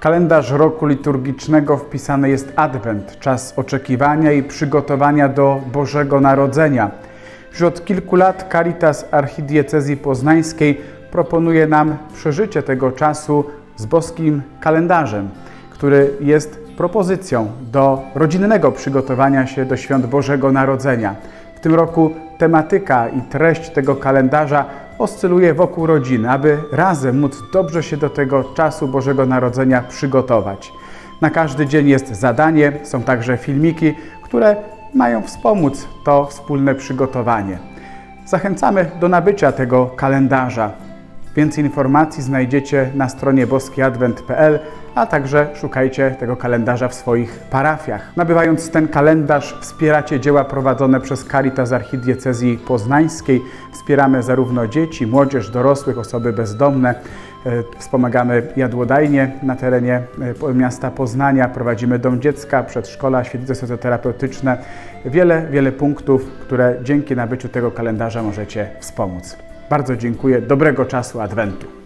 kalendarz roku liturgicznego wpisany jest Adwent, czas oczekiwania i przygotowania do Bożego Narodzenia. Już od kilku lat Caritas Archidiecezji Poznańskiej proponuje nam przeżycie tego czasu z boskim kalendarzem, który jest propozycją do rodzinnego przygotowania się do świąt Bożego Narodzenia. W tym roku tematyka i treść tego kalendarza oscyluje wokół rodziny, aby razem móc dobrze się do tego czasu Bożego Narodzenia przygotować. Na każdy dzień jest zadanie, są także filmiki, które mają wspomóc to wspólne przygotowanie. Zachęcamy do nabycia tego kalendarza. Więcej informacji znajdziecie na stronie boskiadwent.pl, a także szukajcie tego kalendarza w swoich parafiach. Nabywając ten kalendarz wspieracie dzieła prowadzone przez Caritas Archidiecezji Poznańskiej. Wspieramy zarówno dzieci, młodzież, dorosłych, osoby bezdomne. E, Wspomagamy jadłodajnie na terenie e, miasta Poznania. Prowadzimy dom dziecka, przedszkola, świetlice socjoterapeutyczne. Wiele, wiele punktów, które dzięki nabyciu tego kalendarza możecie wspomóc. Bardzo dziękuję. Dobrego czasu Adwentu.